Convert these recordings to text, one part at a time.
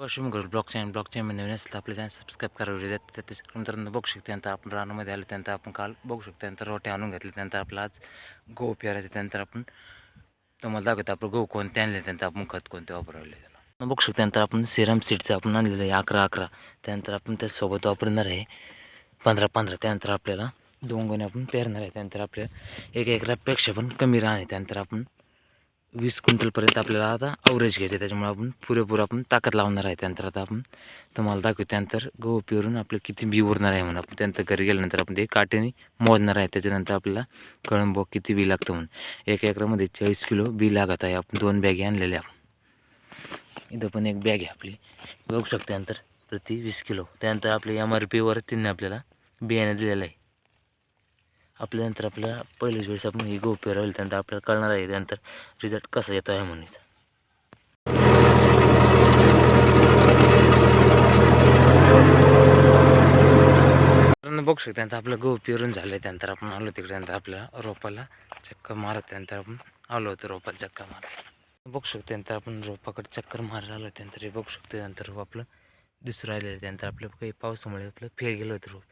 पश्चिम गड block channel block channel नवीन असेल आपल्या चॅनल सबस्क्राईब करा व्हिडिओ देतात त्याच्या बघू शकतो. त्यानंतर आपण रानामध्ये आलो त्यानंतर आपण काल बघू शकतो. त्यानंतर रोटे आणून घेतले त्यानंतर आपला आज गहू पेरायचं. त्यानंतर आपण तुम्हाला दाखवतो आपण गहू कोणते आणले त्यानंतर आपण खत कोणते वापरवले त्याला. बघू शकतो. त्यानंतर आपण सिरम सीडचं आपण आणलेलं आहे अकरा अकरा. त्यानंतर आपण त्यासोबत वापरणार आहे पंधरा पंधरा. त्यानंतर आपल्याला दोन गोणे आपण पेरणार आहे. त्यानंतर आपल्या एक एकरापेक्षा पण कमी राहणे त्यानंतर आपण वीस क्विंटलपर्यंत आपल्याला आता अवरेज घ्यायचे त्याच्यामुळे आपण पुरेपूर आपण ताकद लावणार आहे त्यानंतर आता आपण. तुम्हाला दाखवू त्यानंतर गहू पेरून आपलं किती बी उरणार आहे म्हणून. आपण त्यानंतर घरी गेल्यानंतर आपण ते काटेने मोजणार आहे. त्याच्यानंतर आपल्याला कळंब किती बी लागतं म्हणून. एक एकरामध्ये चाळीस किलो बी लागत आहे. आपण दोन बॅगे आणलेल्या. आपण इथं पण एक बॅग आहे आपली. बघू शकतो त्यानंतर प्रति वीस किलो. त्यानंतर आपल्या एम आर पीवर त्यांनी आपल्याला बियाणं दिलेलं आहे. आपल्यानंतर आपल्या पहिल्याच वेळेस आपण ही गहू पेरवली त्यानंतर आपल्याला कळणार आहे त्यानंतर रिझल्ट कसा येतो आहे म्हणून. बघू शकतो त्यानंतर आपलं गहू पेरून झालं त्यानंतर आपण आलो तिकडे त्यानंतर आपल्या रोपाला चक्कर मारत त्यानंतर आपण आलो होतो रोपात चक्कर मारत बघू शकतो त्यानंतर आपण रोपाकडे चक्कर मारायला आलो त्यानंतर हे बघू शकतो त्यानंतर रोप आपलं दिसून राहिलेलं त्यानंतर आपलं काही पावसामुळे आपलं फेर गेलं होतं रोप.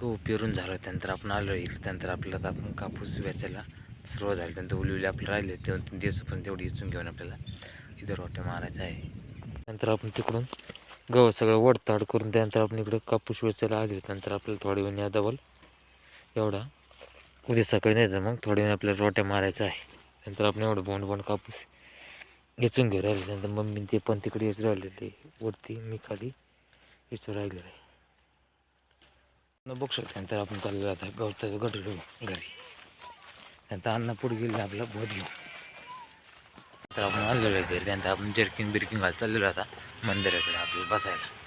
गहू पेरून झालं त्यानंतर आपण आलो इकडे त्यानंतर आपल्याला आपण कापूस वेचायला सुरुवात झाली. त्यानंतर उलवली आपले राहिले दोन तीन दिवस पण तेवढी इचून घेऊन आपल्याला इथं वाटे मारायचं आहे. नंतर आपण तिकडून गहू सगळं वडताड करून त्यानंतर आपण इकडे कापूस वेचायला आले त्यानंतर आपल्याला थोडी वेळ या डबल एवढा उद्या सकाळी नाही तर मग थोडे वेळ आपल्याला रोट्या मारायचं आहे. नंतर आपण एवढं बोंड बोंड कापूस घेचून घेऊ राहिले. नंतर मम्मी ते पण तिकडे येच राहिलेले वरती मी खाली येचून राहिलेलं आहे. न बघू शकतो नंतर आपण चाललेलो आता गवताचं गटलो घरी त्यानंतर अन्न पुढे गेलं आपलं भोत घेऊ तर आपण आणलेलो आहे घरी त्यानंतर आपण जर्किन बिर्किन घालत चाललेलो आता मंदिराकडे आपल्याला बसायला